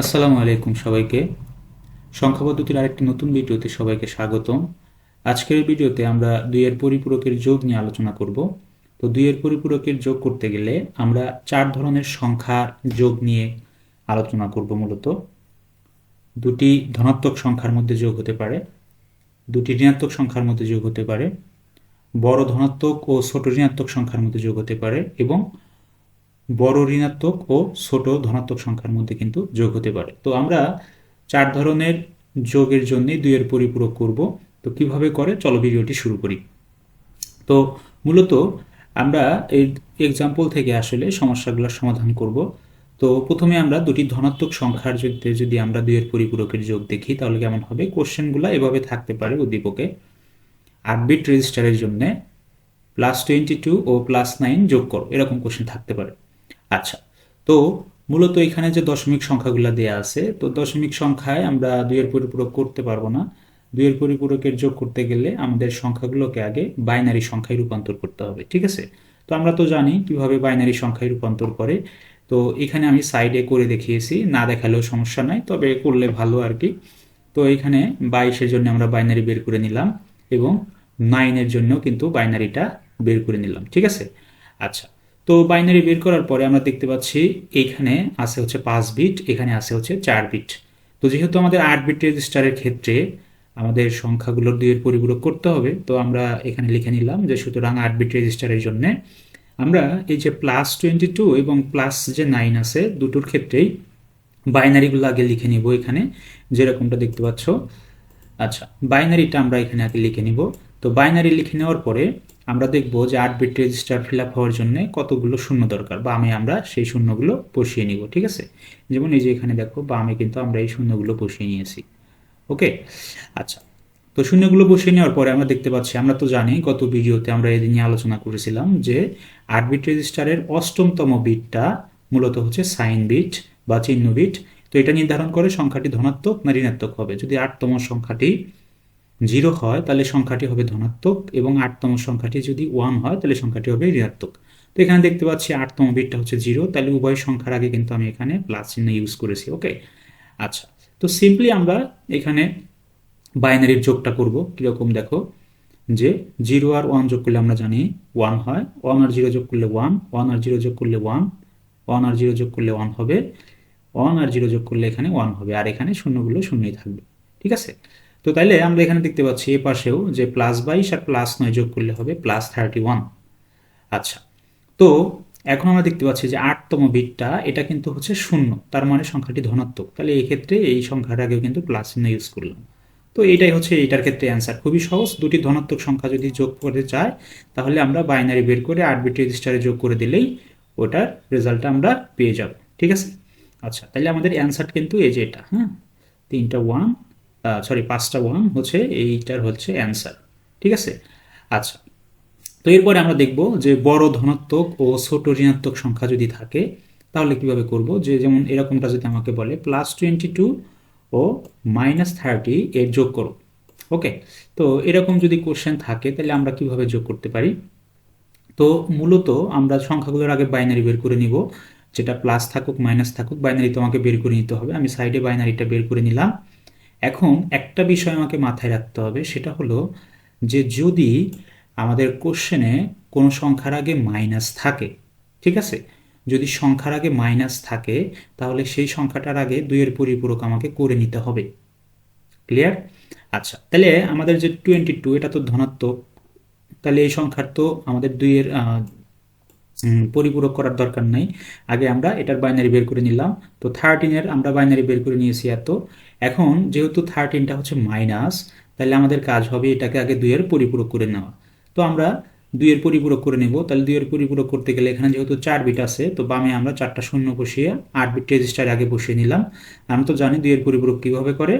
আসসালামু আলাইকুম সবাইকে। সংখ্যা পদ্ধতির আরেকটি নতুন ভিডিওতে সবাইকে স্বাগতম। আজকের ভিডিওতে আমরা দুইয়ের পরিপূরকের যোগ নিয়ে আলোচনা করব। তো দুইয়ের পরিপূরকের যোগ করতে গেলে আমরা চার ধরনের সংখ্যার যোগ নিয়ে আলোচনা করব মূলত। দুটি ধনাত্মক সংখ্যার মধ্যে যোগ হতে পারে, দুটি ঋণাত্মক সংখ্যার মধ্যে যোগ হতে পারে, বড় ধনাত্মক ও ছোট ঋণাত্মক সংখ্যার মধ্যে যোগ হতে পারে এবং বড় ঋণাত্মক ও ছোট ধনাত্মক সংখ্যার মধ্যে কিন্তু যোগ হতে পারে। তো আমরা চার ধরনের যোগের জন্য দুইয়ের পরিপূরক করব। তো কীভাবে করে? চলো ভিডিওটি শুরু করি। তো মূলত আমরা এই এক্সাম্পল থেকে আসলে সমস্যাগুলোর সমাধান করব। তো প্রথমে আমরা দুটি ধনাত্মক সংখ্যার যদি যদি আমরা দুইয়ের পরিপূরকের যোগ দেখি, তাহলে কেমন হবে? কোশ্চেনগুলো এভাবে থাকতে পারে উদ্দীপকে। আট বিট রেজিস্টারের জন্য প্লাস টোয়েন্টি টু ও প্লাস নাইন যোগ করো। এরকম কোশ্চেন থাকতে পারে। আচ্ছা তো মূলত এখানে যে দশমিক সংখ্যাগুলো দেয়া আছে, তো দশমিক সংখ্যায় আমরা দুইয়ের পরিপূরক করতে পারব না। দুইয়ের পরিপূরকের যোগ করতে গেলে আমাদের সংখ্যাগুলোকে আগে বাইনারি সংখ্যায় রূপান্তর করতে হবে, ঠিক আছে? তো আমরা তো জানি কীভাবে বাইনারি সংখ্যায় রূপান্তর করে। তো এখানে আমি সাইডে করে দেখিয়েছি, না দেখালেও সমস্যা নাই, তবে করলে ভালো আর কি। তো এখানে বাইশের জন্য আমরা বাইনারি বের করে নিলাম এবং নাইনের জন্য কিন্তু বাইনারিটা বের করে নিলাম, ঠিক আছে? আচ্ছা তো বাইনারি বের করার পরে আমরা দেখতে পাচ্ছি এখানে আছে হচ্ছে পাঁচ বিট, এখানে আছে হচ্ছে চার বিট। তো যেহেতু আমাদের আট বিট রেজিস্টারের ক্ষেত্রে আমাদের সংখ্যাগুলোর দুইয়ের পরিপূরক করতে হবে, তো আমরা এখানে লিখে নিলাম যে সুতরাং আট বিট রেজিস্টারের জন্য আমরা এই যে প্লাস টোয়েন্টি টু এবং প্লাস যে নাইন আছে দুটোর ক্ষেত্রেই বাইনারিগুলো আগে লিখে নিব এখানে, যেরকমটা দেখতে পাচ্ছ। আচ্ছা বাইনারিটা আমরা এখানে আগে লিখে নিব। তো বাইনারি লিখে নেওয়ার পরে আমরা দেখব যে আট বিট রেজিস্টার ফিল আপ হওয়ার জন্য কতগুলো শূন্য দরকার। বা আমি আমরা সেই শূন্যগুলো বসিয়ে নিব, ঠিক আছে? যেমন এই যে এখানে দেখো বা আমি কিন্তু আমরা এই শূন্যগুলো বসিয়ে নিয়েছি। ওকে? আচ্ছা তো শূন্যগুলো বসিয়ে নেওয়ার পরে আমরা দেখতে পাচ্ছি, আমরা তো জানি, গত ভিডিওতে আমরা এদিন নিয়ে আলোচনা করেছিলাম যে আট বিট রেজিস্টারের অষ্টমতম বিটটা মূলত হচ্ছে সাইন বিট বা চিহ্ন বিট তো এটা নির্ধারণ করে সংখ্যাটি ধনাত্মক না ঋণাত্মক হবে? যদি আটতম সংখ্যাটি জিরো হয়, তাহলে সংখ্যাটি হবে ধনাত্মক এবং আটতম সংখ্যাটি যদি ওয়ান হয়, তাহলে সংখ্যাটি হবে ঋণাত্মক। তো এখানে দেখতে পাচ্ছি আটতম বিটটা হচ্ছে জিরো, তাহলে উভয় সংখ্যার আগে কিন্তু আমি এখানে প্লাস চিহ্ন ইউজ করেছি ওকে আচ্ছা তো সিম্পলি আমরা এখানে বাইনারির যোগটা করব। কীরকম দেখো, যে জিরো আর ওয়ান যোগ করলে আমরা জানি ওয়ান হয়, ওয়ান আর জিরো যোগ করলে ওয়ান ওয়ান আর জিরো যোগ করলে ওয়ান ওয়ান আর জিরো যোগ করলে ওয়ান হবে, ওয়ান আর জিরো যোগ করলে এখানে ওয়ান হবে, আর এখানে শূন্যগুলো শূন্যই থাকবে, ঠিক আছে? তো তাইলে আমরা এখানে দেখতে পাচ্ছি এ পাশেও যে প্লাস বাইশ আর প্লাস নয় যোগ করলে হবে প্লাস থার্টি ওয়ান আচ্ছা তো এখন আমরা দেখতে পাচ্ছি যে আটতম বিটটা, এটা কিন্তু হচ্ছে শূন্য, তার মানে সংখ্যাটি ধনাত্মক। তাহলে এই ক্ষেত্রে এই সংখ্যাটাকেও কিন্তু প্লাস চিহ্ন ইউজ করলাম। তো এটাই হচ্ছে এটার ক্ষেত্রে অ্যান্সার খুবই সহজ, দুটি ধনাত্মক সংখ্যা যদি যোগ করতে চায়, তাহলে আমরা বাইনারি বের করে আট বিট রেজিস্টারে যোগ করে দিলেই ওটার রেজাল্টটা আমরা পেয়ে যাব। ঠিক আছে? আচ্ছা তাহলে আমাদের অ্যান্সার কিন্তু এই যে এটা হ্যাঁ? তিনটা ওয়ান সরি পাঁচটা ওয়ান হচ্ছে, এইটার হচ্ছে অ্যান্সার ঠিক আছে? আচ্ছা তো এরপরে আমরা দেখব যে বড় ধনাত্মক ও ছোট ঋণাত্মক সংখ্যা যদি থাকে, তাহলে কীভাবে করব? যে যেমন এরকমটা যদি আমাকে বলে প্লাস টোয়েন্টি টু ও মাইনাস থার্টি এর যোগ করো ওকে তো এরকম যদি কোশ্চেন থাকে, তাহলে আমরা কীভাবে যোগ করতে পারি? তো মূলত আমরা সংখ্যাগুলোর আগে বাইনারি বের করে নিব, যেটা প্লাস থাকুক মাইনাস থাকুক বাইনারি তো আমাকে বের করে নিতে হবে। আমি সাইডে বাইনারিটা বের করে নিলাম। এখন একটা বিষয় আমাকে মাথায় রাখতে হবে, সেটা হলো যে যদি আমাদের কোশ্চেনে কোনো সংখ্যার আগে মাইনাস থাকে, ঠিক আছে? যদি সংখ্যার আগে মাইনাস থাকে, তাহলে সেই সংখ্যাটার আগে দুইয়ের পরিপূরক আমাকে করে নিতে হবে। ক্লিয়ার আচ্ছা তাহলে আমাদের যে টোয়েন্টি টু এটা তো ধনাত্মক। তাহলে এই সংখ্যার তো আমাদের দুইয়ের পরিপূরক করার দরকার নাই। আগে আমরা এটার বাইনারি বের করে নিলাম। তো থার্টিনের আমরা বাইনারি বের করে নিয়েছি এত। এখন যেহেতু থার্টিনটা হচ্ছে মাইনাস তাহলে আমাদের কাজ হবে এটাকে আগে দুইয়ের পরিপূরক করে নেওয়া। তো আমরা দুইয়ের পরিপূরক করে নেব। তাহলে দুইয়ের পরিপূরক করতে গেলে এখানে যেহেতু চার বিট আছে, তো বামে আমরা চারটা শূন্য বসিয়ে আট বিট রেজিস্টার আগে বসিয়ে নিলাম। আমরা তো জানি দুইয়ের পরিপূরক কীভাবে করে।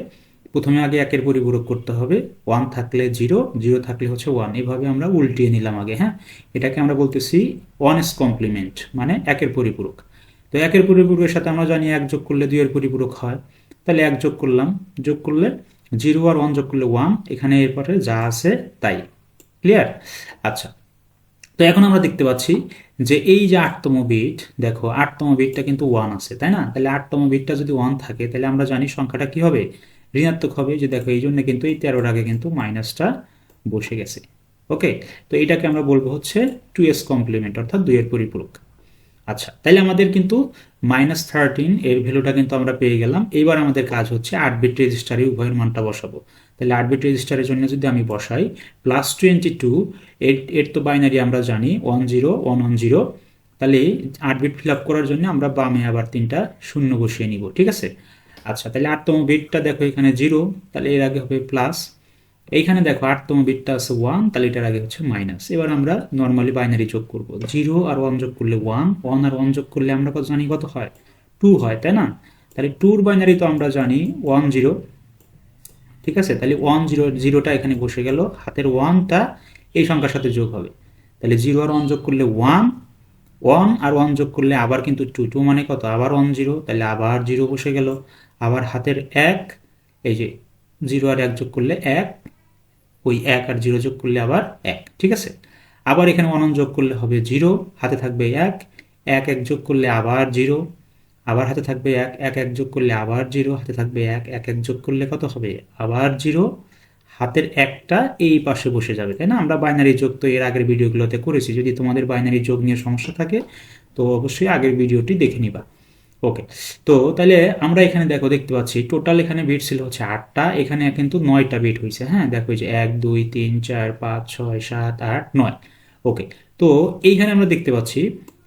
প্রথমে আগে একের পরিপূরক করতে হবে। ওয়ান থাকলে জিরো জিরো থাকলে হচ্ছে ওয়ান এভাবে আমরা উল্টিয়ে নিলাম আগে হ্যাঁ? এটাকে আমরা বলতেছি ওয়ান কমপ্লিমেন্ট মানে একের পরিপূরক। তো একের পরিপূরকের সাথে আমরা জানি এক যোগ করলে দুইয়ের পরিপূরক হয়। তাহলে এক যোগ করলাম, যোগ করলে জিরো আর ওয়ান যোগ করলে ওয়ান, এখানে এরপরে যা আছে তাই। ক্লিয়ার আচ্ছা। তো এখন আমরা দেখতে পাচ্ছি যে এই যে আটতম বিট, দেখো আটতম বিটটা কিন্তু ওয়ান আছে, তাই না? তাহলে আটতম বিটটা যদি ওয়ান থাকে, তাহলে আমরা জানি সংখ্যাটা কি হবে? ঋণাত্মক হবে, যে দেখো এই জন্য কিন্তু এই তেরোর আগে কিন্তু মাইনাসটা বসে গেছে। ওকে তো এটাকে আমরা বলব হচ্ছে টু এস কমপ্লিমেন্ট অর্থাৎ দুইয়ের পরিপূরক। আচ্ছা তাহলে আমাদের কিন্তু মাইনাস থার্টিন এর ভ্যালুটা কিন্তু আমরা পেয়ে গেলাম। এবার আমাদের কাজ হচ্ছে আট বিট রেজিস্টারে উভয়ের মানটা বসাবো। তাহলে আট বিট রেজিস্টারের জন্য যদি আমি বসাই প্লাস টোয়েন্টি টু এর এর তো বাইনারি আমরা জানি one zero one one zero তাহলে আট বিট ফিল আপ করার জন্য আমরা বামে আবার তিনটা শূন্য বসিয়ে নিব, ঠিক আছে? আচ্ছা তাহলে আটতম বিটটা দেখো এখানে জিরো তাহলে এর আগে হবে প্লাস এইখানে দেখো আটতম বিটটা আছে ওয়ান তাহলে এটার আগে হচ্ছে মাইনাস এবার আমরা নর্মালি বাইনারি যোগ করব। জিরো আর ওয়ান যোগ করলে ওয়ান ওয়ান আর ওয়ান যোগ করলে আমরা কত জানি কত হয়? টু হয়, তাই না? তাহলে টুর বাইনারি তো আমরা জানি ওয়ান জিরো ঠিক আছে? তাহলে ওয়ান জিরো জিরোটা এখানে বসে গেল। হাতের ওয়ানটা এই সংখ্যার সাথে যোগ হবে। তাহলে জিরো আর ওয়ান যোগ করলে ওয়ান ওয়ান আর ওয়ান যোগ করলে আবার কিন্তু টু টু মানে কত? আবার ওয়ান জিরো তাহলে আবার জিরো বসে গেল। আবার হাতের এক, এই যে জিরো আর এক যোগ করলে এক ওই এক আর জিরো যোগ করলে আবার এক, ঠিক আছে? আবার এখানে অনন যোগ করলে হবে জিরো, হাতে থাকবে এক এক এক যোগ করলে আবার জিরো, আবার হাতে থাকবে এক এক এক যোগ করলে আবার জিরো, হাতে থাকবে এক এক এক যোগ করলে কত হবে? আবার জিরো, হাতের একটা এই পাশে বসে যাবে, তাই না? আমরা বাইনারি যোগ তো এর আগের ভিডিওগুলোতে করেছি, যদি তোমাদের বাইনারি যোগ নিয়ে সমস্যা থাকে, তো অবশ্যই আগের ভিডিওটি দেখে নিবা। ওকে তো তাহলে আমরা এখানে দেখো দেখতে পাচ্ছি টোটাল এখানে বিট ছিল হচ্ছে আটটা, এখানে কিন্তু নয়টা বিট হয়েছে হ্যাঁ? দেখো যে এক, দুই, তিন, চার, পাঁচ, ছয়, সাত, আট, নয়। ওকে তো এইখানে আমরা দেখতে পাচ্ছি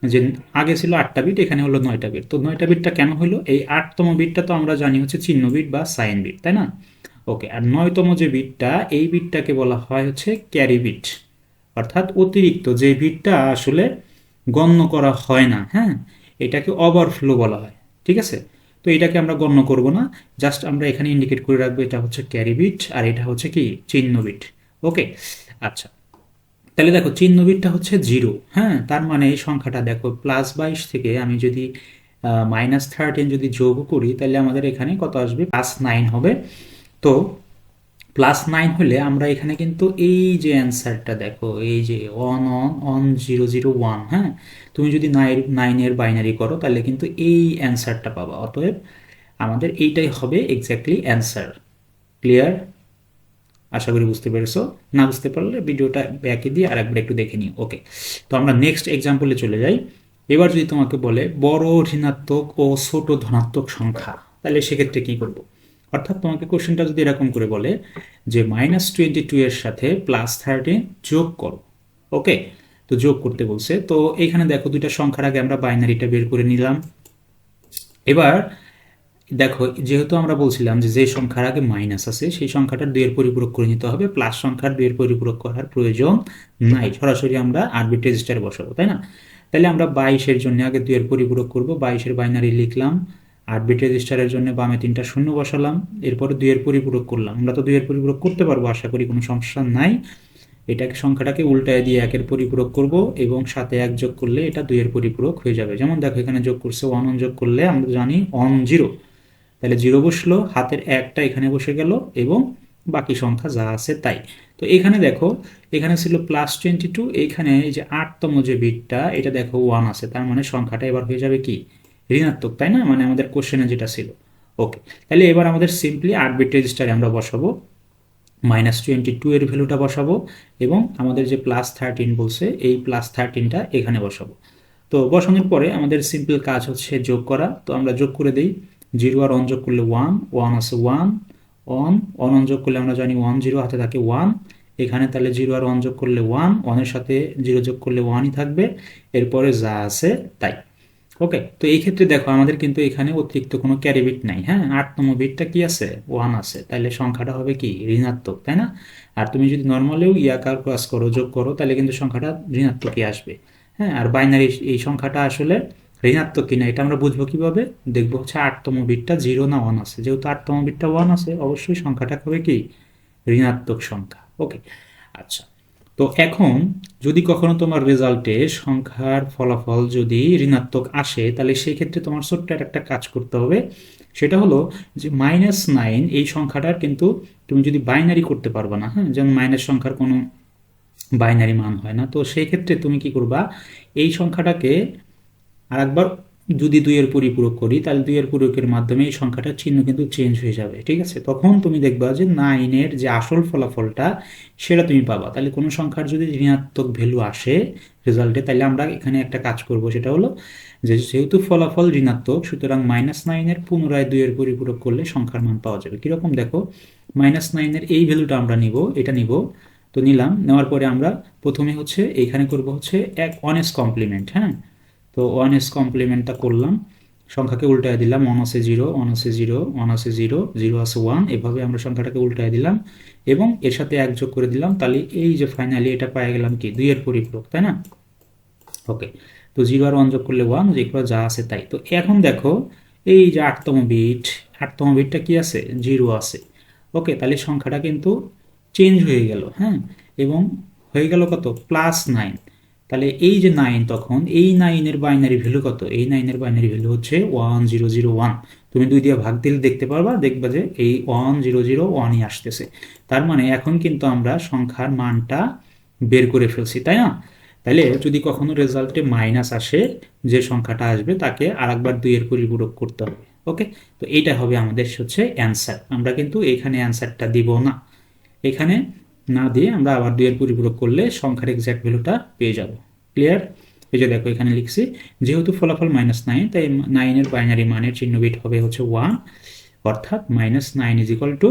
যে আগে ছিল আটটা বিট এখানে হলো নয়টা বিট তো নয়টা বিটটা কেন হলো এই আটতম বিটটা তো আমরা জানি হচ্ছে চিহ্ন বিট বা সাইন বিট তাই না? ওকে আর নয়তম যে বিটটা এই বিটটাকে বলা হয় হচ্ছে ক্যারি বিট অর্থাৎ অতিরিক্ত যে বিটটা আসলে গণ্য করা হয় না হ্যাঁ? এটাকে ওভারফ্লো বলা হয়, ঠিক আছে? তো এটাকে আমরা গণ্য করব না জাস্ট আমরা এখানে ইন্ডিকেট করে রাখব এটা হচ্ছে ক্যারি বিট আর এটা হচ্ছে কি চিহ্ন বিট ওকে আচ্ছা তাহলে দেখো চিহ্ন বিটটা হচ্ছে জিরো হ্যাঁ? তার মানে এই সংখ্যাটা দেখো প্লাস বাইশ থেকে আমি যদি মাইনাস থার্টিন যদি যোগ করি, তাহলে আমাদের এখানে কত আসবে? প্লাস নাইন হবে। তো প্লাস নাইন হলে আমরা এখানে কিন্তু এই যে অ্যান্সারটা দেখো, এই যে one one one zero zero one হ্যাঁ? তুমি যদি নাইন নাইনের বাইনারি করো, তাহলে কিন্তু এই অ্যান্সারটা পাবা। অতএব আমাদের এইটাই হবে এক্স্যাক্টলি অ্যান্সার ক্লিয়ার আশা করি বুঝতে পেরেছ। না বুঝতে পারলে ভিডিওটা ব্যাকে দিয়ে আর একবার একটু দেখে নিই ওকে তো আমরা নেক্সট এক্সাম্পলে চলে যাই। এবার যদি তোমাকে বলে বড় ঋণাত্মক ও ছোট ধনাত্মক সংখ্যা, তাহলে সেক্ষেত্রে কি করব? অর্থাৎ তোমাকে কোশ্চেনটা যদি এরকম করে বলে যে মাইনাস টোয়েন্টি টু এর সাথে প্লাস থার্টিন যোগ করো ওকে তো যোগ করতে বলছে। তো এখানে দেখো দুইটা সংখ্যার আগে আমরা বাইনারিটা বের করে নিলাম। এবার দেখো, যেহেতু আমরা বলছিলাম যে যে সংখ্যার আগে মাইনাস আছে, সেই সংখ্যাটা দুইয়ের পরিপূরক করে নিতে হবে। প্লাস সংখ্যার দুইয়ের পরিপূরক করার প্রয়োজন নাই। সরাসরি আমরা আরবিট রেজিস্টারে বসাবো, তাই না? তাহলে আমরা বাইশের জন্য আগে দুইয়ের পরিপূরক করব। বাইশের বাইনারি লিখলাম। আট বিট রেজিস্টারের জন্য বামে তিনটা শূন্য বসালাম, এরপরে দুইয়ের পরিপূরক করলাম। আমরা তো দুইয়ের পরিপূরক করতে পারব, আশা করি কোনো সমস্যা নাই। এটাকে সংখ্যাটাকে উল্টায় দিয়ে একের পরিপূরক করব এবং সাথে এক যোগ করলে এটা দুইয়ের পরিপূরক হয়ে যাবে। যেমন দেখো, এখানে যোগ করছে ওয়ান ওয়ান যোগ করলে আমরা জানি ওয়ান জিরো তাহলে জিরো বসল, হাতের একটা এখানে বসে গেল এবং বাকি সংখ্যা যা আছে তাই। তো এখানে দেখো, এখানে ছিল প্লাস টোয়েন্টি টু এইখানে এই যে আটতম যে বিটটা, এটা দেখো ওয়ান আছে, তার মানে সংখ্যাটা এবার হয়ে যাবে কি? ঋণাত্মক, তাই না? মানে আমাদের কোশ্চেনে যেটা ছিল। ওকে তাহলে এবার আমাদের সিম্পলি আট বিট রেজিস্টারে আমরা বসাবো। মাইনাস টোয়েন্টি টু এর ভ্যালুটা বসাবো এবং আমাদের যে প্লাস থার্টিন বলছে, এই প্লাস থার্টিনটা এখানে বসাবো। তো বসানোর পরে আমাদের সিম্পল কাজ হচ্ছে যোগ করা। তো আমরা যোগ করে দিই। জিরো আর অন যোগ করলে ওয়ান ওয়ান আছে ওয়ান অন অন অন যোগ করলে আমরা জানি ওয়ান জিরো হাতে থাকে ওয়ান এখানে তাহলে জিরো আর ওয়ান যোগ করলে ওয়ান ওয়ানের সাথে জিরো যোগ করলে ওয়ানই থাকবে। এরপরে যা আছে তাই। ওকে তো এই ক্ষেত্রে দেখো, আমাদের কিন্তু এখানে অতিরিক্ত কোনো ক্যারি বিট নাই হ্যাঁ? আটতম বিটটা কি আছে? ওয়ান আছে। তাহলে সংখ্যাটা হবে কি? ঋণাত্মক, তাই না? আর তুমি যদি নর্মালেও ইয়াকার ক্রস করো, যোগ করো তাহলে কিন্তু সংখ্যাটা ঋণাত্মকই আসবে হ্যাঁ? আর বাইনারি এই সংখ্যাটা আসলে ঋণাত্মক কিনা, এটা আমরা বুঝব কীভাবে? দেখব হচ্ছে আটতম বিটটা জিরো না ওয়ান আছে। যেহেতু আটতম বিটটা ওয়ান আছে, অবশ্যই সংখ্যাটা হবে কি? ঋণাত্মক সংখ্যা। ওকে আচ্ছা। তো এখন যদি কখনো তোমার রেজাল্টে সংখ্যার ফলাফল যদি ঋণাত্মক আসে, তাহলে সেই ক্ষেত্রে তোমার ছোট্ট একটা কাজ করতে হবে। সেটা হলো যে মাইনাস নাইন এই সংখ্যাটার কিন্তু তুমি যদি বাইনারি করতে পারবে না হ্যাঁ? যেমন মাইনাস সংখ্যার কোনো বাইনারি মান হয় না। তো সেই ক্ষেত্রে তুমি কি করবা? এই সংখ্যাটাকে আরেকবার যদি দুইয়ের পরিপূরক করি, তাহলে দুইয়ের পূরকের মাধ্যমে এই সংখ্যাটার চিহ্ন কিন্তু চেঞ্জ হয়ে যাবে, ঠিক আছে? তখন তুমি দেখবা যে নাইনের যে আসল ফলাফলটা, সেটা তুমি পাবা। তাহলে কোনো সংখ্যার যদি ঋণাত্মক ভ্যালু আসে রেজাল্টে তাহলে আমরা এখানে একটা কাজ করব, সেটা হলো যে যেহেতু ফলাফল ঋণাত্মক, সুতরাং মাইনাস নাইনের পুনরায় দুইয়ের পরিপূরক করলে সংখ্যার মান পাওয়া যাবে। কীরকম? দেখো মাইনাস নাইনের এই ভ্যালুটা আমরা নিব, এটা নিব, তো নিলাম। নেওয়ার পরে আমরা প্রথমে হচ্ছে, এইখানে করব হচ্ছে এক অনেস কমপ্লিমেন্ট হ্যাঁ? তো ওয়ান এস কমপ্লিমেন্টটা করলাম। সংখ্যাকে উল্টায় দিলাম ওয়ান আছে জিরো ওয়ান আছে জিরো ওয়ান আছে জিরো জিরো আছে ওয়ান এভাবে আমরা সংখ্যাটাকে উল্টায় দিলাম এবং এর সাথে এক যোগ করে দিলাম। তাহলে এই যে ফাইনালি এটা পাই গেলাম কি? দুইয়ের পরিপূরক, তাই না? ওকে তো জিরো আর ওয়ান যোগ করলে ওয়ান যেগুলো যা আছে তাই। তো এখন দেখো, এই যে আটতম বিট, আটতম বিটটা কি আছে? জিরো আছে। ওকে তাহলে সংখ্যাটা কিন্তু চেঞ্জ হয়ে গেল হ্যাঁ? এবং হয়ে গেল কত? প্লাস নাইন তাহলে এই যে নাইন তখন, এই নাইনের বাইনারি ভ্যালু কত? এই নাইনের বাইনারি ভ্যালু হচ্ছে ওয়ান জিরো জিরো ওয়ান তুমি দুই দিয়ে ভাগ দিলে দেখতে পারবা, দেখবা যে এই ওয়ান জিরো জিরো ওয়ানই আসতেছে। তার মানে এখন কিন্তু আমরা সংখ্যার মানটা বের করে ফেলছি, তাই না? তাহলে যদি কখনো রেজাল্টে মাইনাস আসে, যে সংখ্যাটা আসবে, তাকে আরেকবার দুইয়ের পরিপূরক করতে হবে ওকে তো এইটা হবে আমাদের হচ্ছে অ্যান্সার আমরা কিন্তু এখানে অ্যান্সারটা দিব না। এখানে না দিয়ে আমরা আবার দুইয়ের পরিপূরক করলে সংখ্যার এক্সাক্ট ভ্যালুটা পেয়ে যাব। ক্লিয়ার এই যে দেখো, এখানে লিখছি, যেহেতু ফলাফল মাইনাস নাইন তাই নাইনের বাইনারি মানের চিহ্ন বিট হবে হচ্ছে ওয়ান অর্থাৎ minus nine is equal to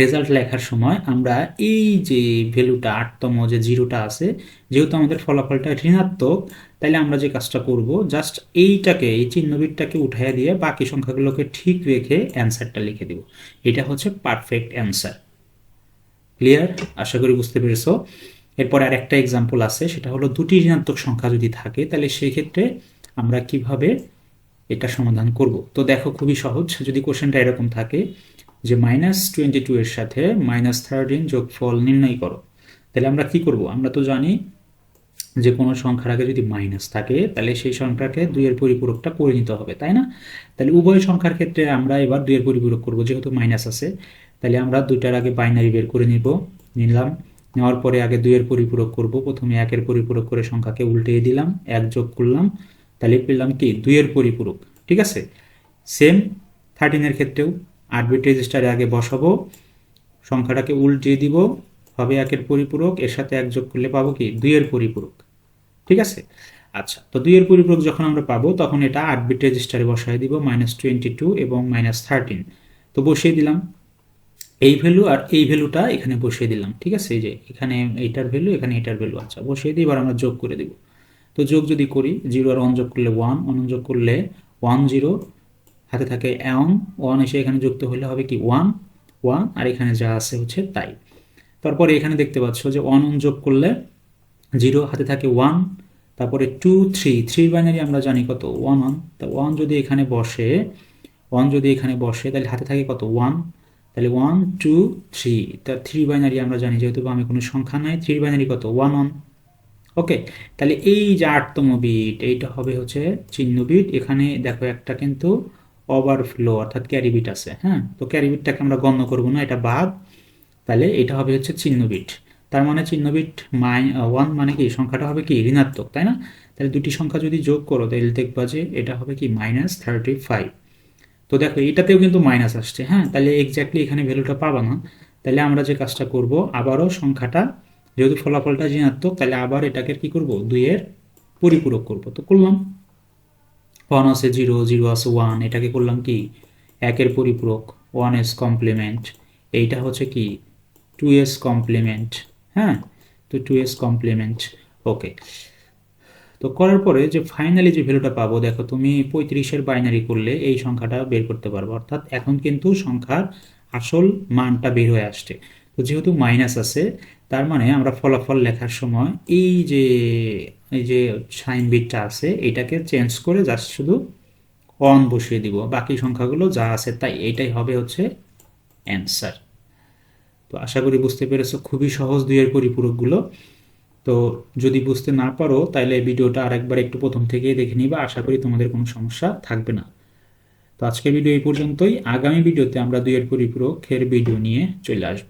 result লেখার সময় আমরা এই যে ভ্যালুটা আটতম যে জিরোটা আছে, যেহেতু আমাদের ফলাফলটা ঋণাত্মক তাহলে আমরা যে কাজটা করব জাস্ট এইটাকে, এই চিহ্নবিটটাকে উঠাইয়া দিয়ে বাকি সংখ্যাগুলোকে ঠিক রেখে অ্যান্সারটা লিখে দিব। এটা হচ্ছে পারফেক্ট অ্যান্সার ক্লিয়ার আশা করি বুঝতে পেরেছ। এরপর আর একটা এক্সাম্পল আছে, সেটা হলো দুটি ঋণাত্মক সংখ্যা যদি থাকে, তাহলে সেই ক্ষেত্রে আমরা কীভাবে এটা সমাধান করব? তো দেখো, খুবই সহজ। যদি কোশ্চেনটা এরকম থাকে যে মাইনাস টোয়েন্টি টু এর সাথে মাইনাস থার্টিন যোগফল নির্ণয় করো, তাহলে আমরা কি করব? আমরা তো জানি যে কোনো সংখ্যার আগে যদি মাইনাস থাকে, তাহলে সেই সংখ্যাকে দুইয়ের পরিপূরকটা করে নিতে হবে, তাই না? তাহলে উভয় সংখ্যার ক্ষেত্রে আমরা এবার দুইয়ের পরিপূরক করব, যেহেতু মাইনাস আছে। তাহলে আমরা দুইটার আগে বাইনারি বের করে নিব, নিলাম। নেওয়ার পরে আগে দুইয়ের পরিপূরক করব। প্রথমে একের পরিপূরক করে সংখ্যাকে উল্টে দিলাম, এক যোগ করলাম। তাহলে পেলাম কি? দুইয়ের পরিপূরক, ঠিক আছে? সেম থার্টিনের ক্ষেত্রেও আট বিট রেজিস্টারে আগে বসাবো। সংখ্যাটাকে উল্টে দিব, হবে একের পরিপূরক, এর সাথে এক যোগ করলে পাবো কি? দুইয়ের পরিপূরক, ঠিক আছে? আচ্ছা তো দুইয়ের পরিপূরক যখন আমরা পাবো, তখন এটা আট বিট রেজিস্টারে বসাই দিব মাইনাস টোয়েন্টি টু এবং মাইনাস থার্টিন তো বসিয়ে দিলাম। এই ভ্যালু আর এই ভ্যালুটা এখানে বসিয়ে দিলাম, ঠিক আছে? এই যে এখানে এইটার ভ্যালু এখানে এটার ভ্যালু আচ্ছা বসিয়ে দিই এবার আমরা যোগ করে দিব। তো যোগ যদি করি জিরো আর ওয়ান যোগ করলে ওয়ান ওয়ান যোগ করলে ওয়ান জিরো হাতে থাকে ওয়ান ওয়ান এসে এখানে যুক্ত হলে হবে কি ওয়ান ওয়ান আর এখানে যা আছে হচ্ছে তাই। তারপরে এখানে দেখতে পাচ্ছ যে ওয়ান ওয়ান যোগ করলে জিরো হাতে থাকে ওয়ান তারপরে টু থ্রি থ্রি বাইনারি আমরা জানি কত? ওয়ান ওয়ান তা ওয়ান যদি এখানে বসে ওয়ান যদি এখানে বসে, তাহলে হাতে থাকে কত? ওয়ান তাহলে ওয়ান টু থ্রি তা থ্রি বাইনারি আমরা জানি, যেহেতু আমি কোনো সংখ্যা নাই থ্রি বাইনারি কত? ওয়ান ওয়ান ওকে তাহলে এই যে আটতম বিট এইটা হবে হচ্ছে চিহ্ন বিট এখানে দেখো একটা কিন্তু ওভারফ্লো অর্থাৎ ক্যারি বিট আছে হ্যাঁ? তো ক্যারি বিটটাকে আমরা গণ্য করব না, এটা বাদ। তাহলে এটা হবে হচ্ছে চিহ্ন বিট তার মানে চিহ্ন বিট মাই ওয়ান মানে কি? সংখ্যাটা হবে কি? ঋণাত্মক, তাই না? তাহলে দুটি সংখ্যা যদি যোগ করো, তাহলে দেখবা যে এটা হবে কি? মাইনাস থার্টি ফাইভ তো দেখো, এটাতেও কিন্তু মাইনাস আসছে হ্যাঁ? তাহলে এক্স্যাক্টলি এখানে ভ্যালুটা পাবা না। তাহলে আমরা যে কাজটা করব, আবারও সংখ্যাটা, যেহেতু ফলাফলটা ঋণাত্মক, তাহলে আবার এটাকে কি করব? দুইয়ের পরিপূরক করব। তো করলাম। ওয়ান আছে জিরো জিরো আছে ওয়ান এটাকে করলাম কি? একের পরিপূরক ওয়ান এস কমপ্লিমেন্ট এইটা হচ্ছে কি? টু এস কমপ্লিমেন্ট হ্যাঁ? তো টু এস কমপ্লিমেন্ট ওকে তো করার পরে যে ফাইনালি যে ভ্যালুটা পাবো, দেখো তুমি পঁয়ত্রিশের বাইনারি করলে এই সংখ্যাটা বের করতে পারব। অর্থাৎ এখন কিন্তু সংখ্যার আসল মানটা বের হয়ে আসছে। তো যেহেতু মাইনাস আছে, তার মানে আমরা ফলাফল লেখার সময় এই যে এই যে সাইন বিটটা আছে, এটাকে চেঞ্জ করে জাস্ট শুধু অন বসিয়ে দিব। বাকি সংখ্যাগুলো যা আছে তাই, এটাই হবে হচ্ছে অ্যান্সার তো আশা করি বুঝতে পেরেছ, খুবই সহজ দুইয়ের পরিপূরকগুলো। তো যদি বুঝতে না পারো তাহলে ভিডিওটা আরেকবার একটু প্রথম থেকে দেখে নিবা। আশা করি তোমাদের কোনো সমস্যা থাকবে না। তো আজকের ভিডিও এই পর্যন্তই। আগামী ভিডিওতে আমরা দুইয়ের পরিপূরকের ভিডিও নিয়ে চলে আসব।